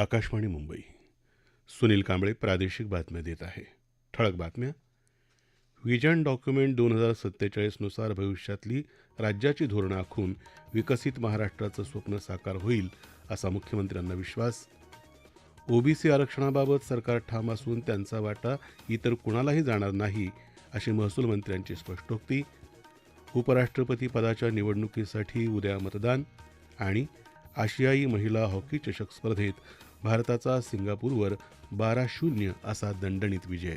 आकाशवाणी मुंबई. सुनील कांबळे प्रादेशिक बातम्या देत आहे. ठळक बातम्या. विजन डॉक्युमेंट दोन हजार सत्तेचाळीसनुसार भविष्यातली राज्याची धोरणं आखून विकसित महाराष्ट्राचं स्वप्न साकार होईल असा मुख्यमंत्र्यांना विश्वास. ओबीसी आरक्षणाबाबत सरकार ठाम असून त्यांचा वाटा इतर कुणालाही जाणार नाही अशी महसूल मंत्र्यांची स्पष्टोक्ती. उपराष्ट्रपती पदाच्या निवडणुकीसाठी उद्या मतदान आणि आशियाई महिला हॉकी चषक स्पर्धेत भारताचा सिंगापूरवर बारा शून्य असा दणदणीत विजय.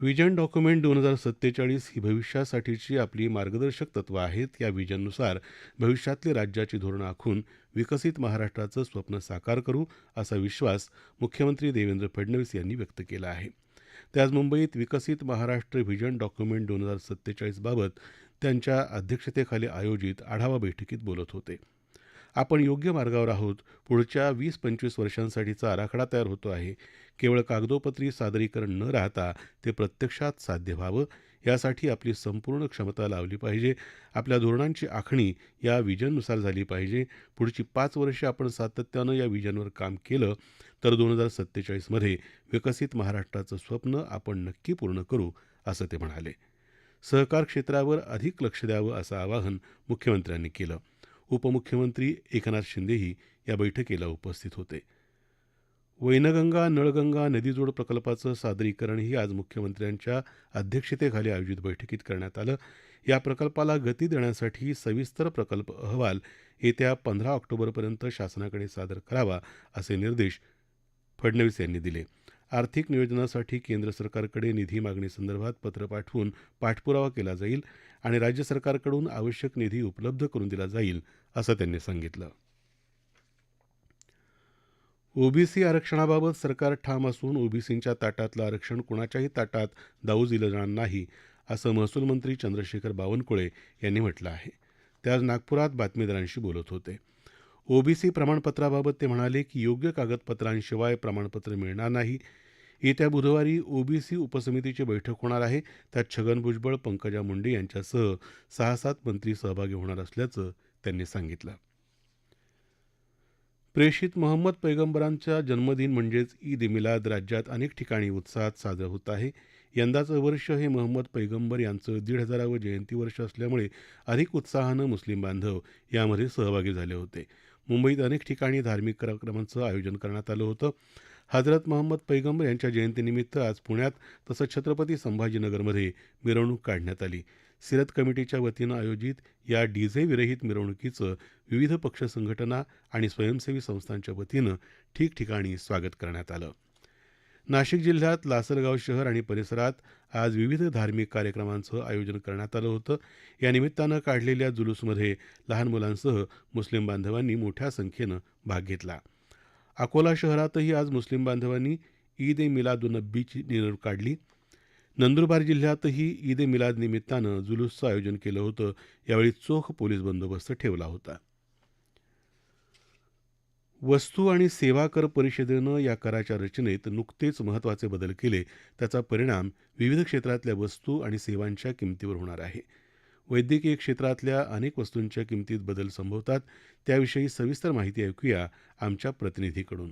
विजन डॉक्युमेंट दोन हजार सत्तेचाळीस ही भविष्यासाठीची आपली मार्गदर्शक तत्व आहेत या विजननुसार भविष्यातली राज्याची धोरणं आखून विकसित महाराष्ट्राचं स्वप्न साकार करू असा विश्वास मुख्यमंत्री देवेंद्र फडणवीस यांनी व्यक्त केला आहे. ते आज मुंबईत विकसित महाराष्ट्र व्हिजन डॉक्युमेंट दोन हजार सत्तेचाळीसबाबत त्यांच्या अध्यक्षतेखाली आयोजित आढावा बैठकीत बोलत होते. आपण योग्य मार्गावर आहोत. पुढच्या वीस पंचवीस वर्षांसाठीचा आराखडा तयार होतो आहे. केवळ कागदोपत्री सादरीकरण न राहता ते प्रत्यक्षात साध्य व्हावं. यासाठी आपली संपूर्ण क्षमता लावली पाहिजे. आपल्या धोरणांची आखणी या विजननुसार झाली पाहिजे. पुढची पाच वर्षे आपण सातत्यानं या विजनवर काम केलं तर दोन हजार सत्तेचाळीसमध्ये विकसित महाराष्ट्राचं स्वप्न आपण नक्की पूर्ण करू असं ते म्हणाले. सहकार क्षेत्रावर अधिक लक्ष द्यावं असं आवाहन मुख्यमंत्र्यांनी केलं. उपमुख्यमंत्री एकनाथ शिंदेही या बैठकीला उपस्थित होते. वैनगंगा नळगंगा नदीजोड प्रकल्पाचं सादरीकरणही आज मुख्यमंत्र्यांच्या अध्यक्षतेखाली आयोजित बैठकीत करण्यात आलं. या प्रकल्पाला गती देण्यासाठी सविस्तर प्रकल्प अहवाल येत्या पंधरा ऑक्टोबरपर्यंत शासनाकडे सादर करावा असे निर्देश फडणवीस यांनी दिले. आर्थिक नियोजनासाठी केंद्र सरकारकडे निधी मागणीसंदर्भात पत्र पाठवून पाठपुरावा केला जाईल आणि राज्य सरकारकडून आवश्यक निधी उपलब्ध करून दिला जाईल असं त्यांनी सांगितलं. ओबीसी आरक्षणाबाबत सरकार ठाम असून ओबीसींच्या ताटातलं आरक्षण कुणाच्याही ताटात दाऊ दिलं जाणार नाही असं महसूल मंत्री चंद्रशेखर बावनकुळे यांनी म्हटलं आहे. ते आज नागपुरात बातमीदारांशी बोलत होते. ओबीसी प्रमाणपत्राबाबत ते म्हणाले की योग्य कागदपत्रांशिवाय प्रमाणपत्र मिळणार नाही येत्या बुधवारी ओबीसी उपसमितीची बैठक होणार आहे. त्यात छगन भुजबळ पंकजा मुंडे यांच्यासह सहा सात मंत्री सहभागी होणार असल्याचं त्यांनी सांगितलं. प्रेषित मोहम्मद पैगंबरांचा जन्मदिन म्हणजेच ईद ए मिलाद राज्यात अनेक ठिकाणी उत्साहात साजरं होत आहे. यंदाचं वर्ष हे मोहम्मद पैगंबर यांचं दीड हजारावं जयंती वर्ष असल्यामुळे अधिक उत्साहानं मुस्लिम बांधव यामध्ये सहभागी झाले होते. मुंबईत अनेक ठिकाणी धार्मिक कार्यक्रमांचं आयोजन करण्यात आलं होतं. हजरत मोहम्मद पैगंबर यांच्या जयंतीनिमित्त आज पुण्यात तसंच छत्रपती संभाजीनगरमध्ये मिरवणूक काढण्यात आली. सिरत कमिटीच्या वतीनं आयोजित या डीझे विरहित मिरवणुकीचं विविध पक्ष संघटना आणि स्वयंसेवी संस्थांच्या वतीनं ठिकठिकाणी स्वागत करण्यात आलं. नाशिक जिल्ह्यात लासलगाव शहर आणि परिसरात आज विविध धार्मिक कार्यक्रमांचं आयोजन करण्यात आलं होतं. या निमित्तानं काढलेल्या जुलूसमध्ये लहान मुलांसह मुस्लिम बांधवांनी मोठ्या संख्येनं भाग घेतला. अकोला शहरातही आज मुस्लिम बांधवांनी ईद ए मिलादुन्नबीची मिरवणूक काढली. नंदुरबार जिल्ह्यातही ईद ए मिलाद निमित्तानं जुलूसचं आयोजन केलं होतं. यावेळी चोख पोलीस बंदोबस्त ठेवला होता. वस्तू आणि सेवा कर परिषदेनं या कराच्या रचनेत नुकतेच महत्त्वाचे बदल केले. त्याचा परिणाम विविध क्षेत्रातल्या वस्तू आणि सेवांच्या किमतीवर होणार आहे. वैद्यकीय क्षेत्रातल्या अनेक वस्तूंच्या किमतीत बदल संभवतात. त्याविषयी सविस्तर माहिती ऐकूया आमच्या प्रतिनिधीकडून.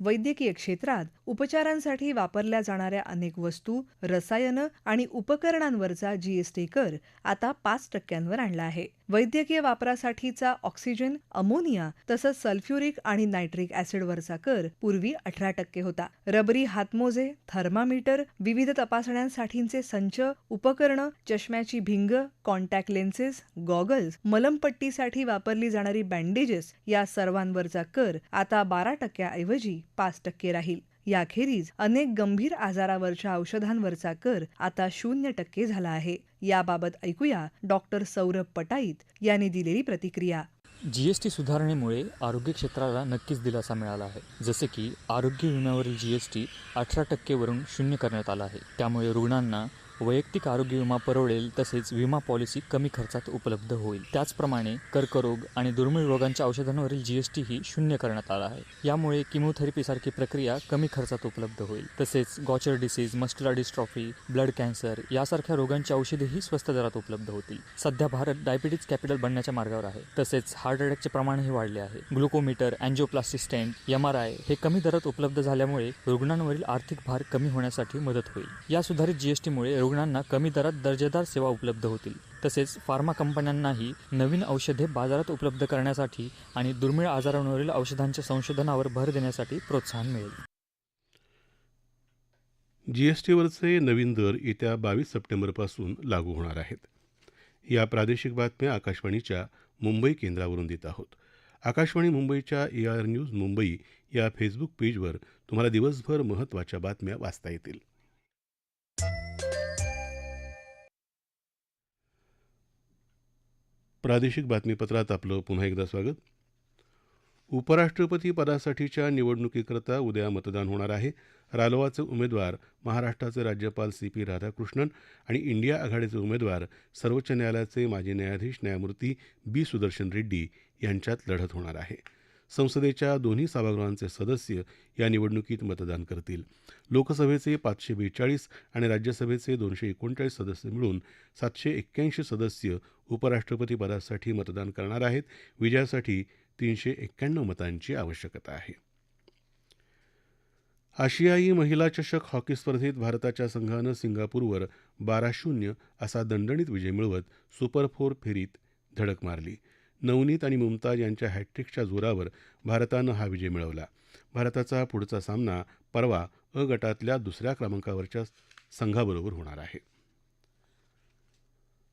वैद्यकीय क्षेत्रात उपचारांसाठी वापरल्या जाणाऱ्या अनेक वस्तू रसायनं आणि उपकरणांवरचा जीएसटी कर आता पाच टक्क्यांवर आणला आहे. वैद्यकीय वापरासाठीचा ऑक्सिजन अमोनिया तसंच सल्फ्युरिक आणि नायट्रिक ऍसिडवरचा कर पूर्वी अठरा टक्के होता. रबरी हातमोजे थर्मामीटर विविध तपासण्यांसाठीचे संच उपकरणं चष्म्याची भिंग कॉन्टॅक्ट लेन्सेस गॉगल्स मलमपट्टीसाठी वापरली जाणारी बँडेजेस या सर्वांवरचा कर आता बारा टक्क्याऐवजी पाच टक्के राहील. याखेरीज अनेक गंभीर आजारावरच्या औषधांवरचा कर आता शून्य टक्के झाला आहे. याबाबत ऐकूया डॉक्टर सौरभ पटाईत यांनी दिलेली प्रतिक्रिया. जी एस टी सुधारणेमुळे आरोग्य क्षेत्राला नक्कीच दिलासा मिळाला आहे. जसे की आरोग्य विम्यावरील जी एस टी अठरा टक्केवरून शून्य करण्यात आला आहे. त्यामुळे रुग्णांना वैयक्तिक आरोग्य विमा परवडेल तसेच विमा पॉलिसी कमी खर्चात उपलब्ध होईल. त्याचप्रमाणे कर्करोग आणि दुर्मिळ रोगांच्या औषधांवरील जीएसटी ही शून्य करण्यात आला आहे. यामुळे किमोथेरपीसारखी प्रक्रिया कमी खर्चात उपलब्ध होईल. तसेच Gaucher disease muscular dystrophy blood cancer यासारख्या रोगांची औषधेही स्वस्त दरात उपलब्ध होतील. सध्या भारत डायबिटीज कॅपिटल बनण्याच्या मार्गावर आहे. तसेच हार्ट अटॅकचे प्रमाणही वाढले आहे. Glucometer angioplastic stand M R I हे कमी दरात उपलब्ध झाल्यामुळे रुग्णांवरील आर्थिक भार कमी होण्यासाठी मदत होईल. या सुधारित जीएसटीमुळे रुग्णांना कमी दरात दर्जेदार सेवा उपलब्ध होतील. तसेच फार्मा कंपन्यांनाही नवीन औषधे बाजारात उपलब्ध करण्यासाठी आणि दुर्मिळ आजारांवरील औषधांच्या संशोधनावर भर देण्यासाठी प्रोत्साहन मिळेल. जीएसटीवरचे नवीन दर येत्या बावीस सप्टेंबरपासून लागू होणार आहेत. या प्रादेशिक बातम्या आकाशवाणीच्या मुंबई केंद्रावरून देत आहोत. आकाशवाणी मुंबईच्या ए आर न्यूज मुंबई या फेसबुक पेजवर तुम्हाला दिवसभर महत्त्वाच्या बातम्या वाचता येतील. प्रादेशिक बातमीपत्रात आपलं पुन्हा एकदा स्वागत. उपराष्ट्रपती पदासाठीच्या निवडणुकीकरता उद्या मतदान होणार आहे. रालोआचे उमेदवार महाराष्ट्राचे राज्यपाल सी पी राधाकृष्णन आणि इंडिया आघाडीचे उमेदवार सर्वोच्च न्यायालयाचे माजी न्यायाधीश न्यायमूर्ती बी सुदर्शन रेड्डी यांच्यात लढत होणार आहे. संसदेच्या दोन्ही सभागृहांचे सदस्य या निवडणुकीत मतदान करतील. लोकसभेचे पाचशे बेचाळीस आणि राज्यसभेचे दोनशे एकोणचाळीस सदस्य मिळून सातशे एक्क्याऐंशी सदस्य उपराष्ट्रपती पदासाठी मतदान करणार आहेत. विजयासाठी तीनशे एक्क्याण्णव मतांची आवश्यकता आहे. आशियाई महिला चषक हॉकी स्पर्धेत भारताच्या संघानं सिंगापूरवर बारा शून्य असा दणदणीत विजय मिळवत सुपर फोर फेरीत धडक मारली. नवनीत आणि मुमताज यांच्या हॅट्रिकच्या जोरावर भारतानं हा विजय मिळवला. भारताचा पुढचा सामना परवा अ गटातल्या दुसऱ्या क्रमांकावरच्या संघाबरोबर होणार आहे.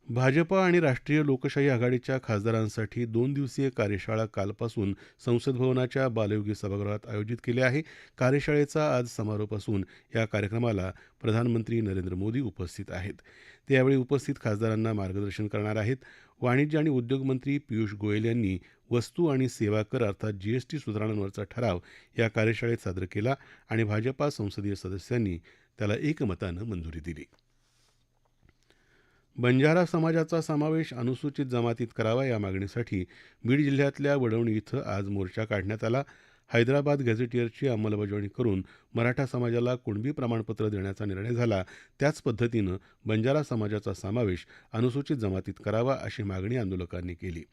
भाजपा आणि राष्ट्रीय लोकशाही आघाडीच्या खासदारांसाठी दोन दिवसीय कार्यशाळा कालपासून संसद भवनाच्या बालयोगी सभागृहात आयोजित केली आहे. कार्यशाळेचा आज समारोप असून या कार्यक्रमाला प्रधानमंत्री नरेंद्र मोदी उपस्थित आहेत. ते यावेळी उपस्थित खासदारांना मार्गदर्शन करणार आहेत. वाणिज्य आणि उद्योग मंत्री पियुष गोयल यांनी वस्तू आणि सेवा कर अर्थात जीएसटी सुधारणांवरचा ठराव या कार्यशाळेत सादर केला आणि भाजपा संसदीय सदस्यांनी त्याला एकमतानं मंजुरी दिली. बंजारा समाजाचा समावेश अनुसूचित जमातीत करावा या मागणीसाठी बीड जिल्ह्यातल्या वडवणी इथं आज मोर्चा काढण्यात आला. हैदराबाद गॅझेटियरची अंमलबजावणी करून मराठा समाजाला कुणबी प्रमाणपत्र देण्याचा निर्णय झाला त्याच पद्धतीनं बंजारा समाजाचा समावेश अनुसूचित जमातीत करावा अशी मागणी आंदोलकांनी केली.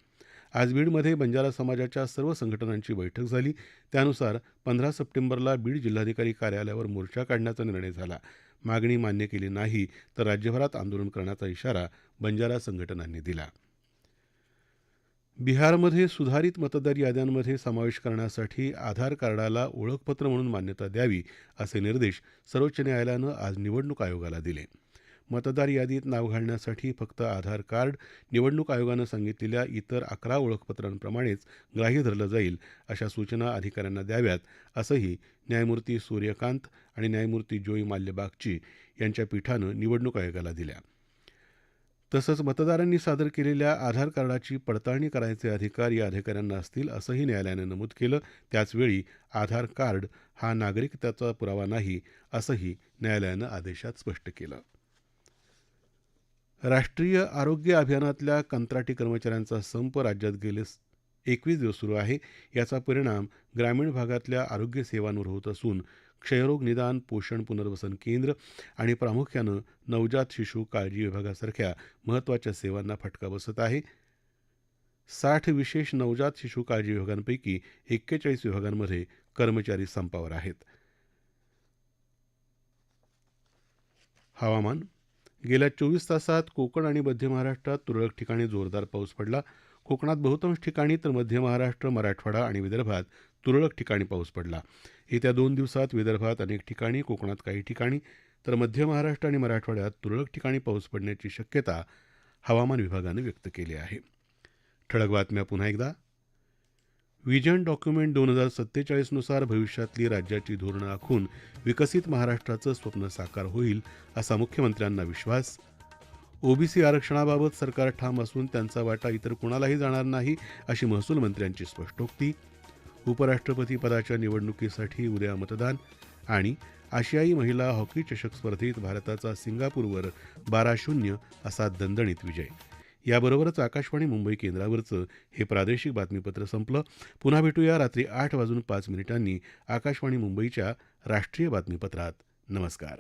आज बीडमध्ये बंजारा समाजाच्या सर्व संघटनांची बैठक झाली. त्यानुसार पंधरा सप्टेंबरला बीड जिल्हाधिकारी कार्यालयावर मोर्चा काढण्याचा निर्णय झाला. मागणी मान्य केली नाही तर राज्यभरात आंदोलन करण्याचा इशारा बंजारा संघटनांनी दिला. बिहारमध्ये सुधारित मतदार याद्यांमध्ये समावेश करण्यासाठी आधार कार्डाला ओळखपत्र म्हणून मान्यता द्यावी असे निर्देश सर्वोच्च न्यायालयानं आज निवडणूक आयोगाला दिले. मतदार यादीत नाव घालण्यासाठी फक्त आधार कार्ड निवडणूक आयोगानं सांगितलेल्या इतर अकरा ओळखपत्रांप्रमाणेच ग्राह्य धरलं जाईल अशा सूचना अधिकाऱ्यांना द्याव्यात असंही न्यायमूर्ती सूर्यकांत आणि न्यायमूर्ती जोई माल्यबागची यांच्या पीठानं निवडणूक आयोगाला दिल्या. तसंच मतदारांनी सादर केलेल्या आधार कार्डाची पडताळणी करायचे अधिकार या अधिकाऱ्यांना असतील असंही न्यायालयानं नमूद केलं. त्याचवेळी आधार कार्ड हा नागरिकत्वाचा पुरावा नाही असंही न्यायालयानं आदेशात स्पष्ट केलं. राष्ट्रीय आरोग्य अभियानातल्या कंत्राटी कर्मचाऱ्यांचा संप राज्यात गेले एकवीस दिवस सुरू आहे. याचा परिणाम ग्रामीण भागातल्या आरोग्य सेवांवर होत असून क्षयरोग निदान पोषण पुनर्वसन केंद्र आणि प्रामुख्यानं नवजात शिशु काळजी विभागासारख्या महत्त्वाच्या सेवांना फटका बसत आहे. साठ विशेष नवजात शिशू काळजी विभागांपैकी एक्केचाळीस विभागांमध्ये कर्मचारी संपावर आहेत. हवामान. गेल्या चोवीस तासात कोकण आणि मध्य महाराष्ट्रात तुरळक ठिकाणी जोरदार पाऊस पडला. कोकणात बहुतांश ठिकाणी तर मध्य महाराष्ट्र मराठवाडा आणि विदर्भात तुरळक ठिकाणी पाऊस पडला. येत्या दोन दिवसात विदर्भात अनेक ठिकाणी कोकणात काही ठिकाणी तर मध्य महाराष्ट्र आणि मराठवाड्यात तुरळक ठिकाणी पाऊस पडण्याची शक्यता हवामान विभागानं व्यक्त केली आहे. ठळक बातम्या पुन्हा एकदा. विजन डॉक्युमेंट दोन हजार सत्तेचाळीसनुसार भविष्यातली राज्याची धोरणं आखून विकसित महाराष्ट्राचं स्वप्न साकार होईल असा मुख्यमंत्र्यांना विश्वास. ओबीसी आरक्षणाबाबत सरकार ठाम असून त्यांचा वाटा इतर कुणालाही जाणार नाही अशी महसूल मंत्र्यांची स्पष्टोक्ती. उपराष्ट्रपती पदाच्या निवडणुकीसाठी उद्या मतदान आणि आशियाई महिला हॉकी चषक स्पर्धेत भारताचा सिंगापूरवर बारा शून्य असा दणदणीत विजय. याबरोबरच आकाशवाणी मुंबई केंद्रावरचं हे प्रादेशिक बातमीपत्र संपलं. पुन्हा भेटूया रात्री आठ वाजून पाच मिनिटांनी आकाशवाणी मुंबईच्या राष्ट्रीय बातमीपत्रात. नमस्कार.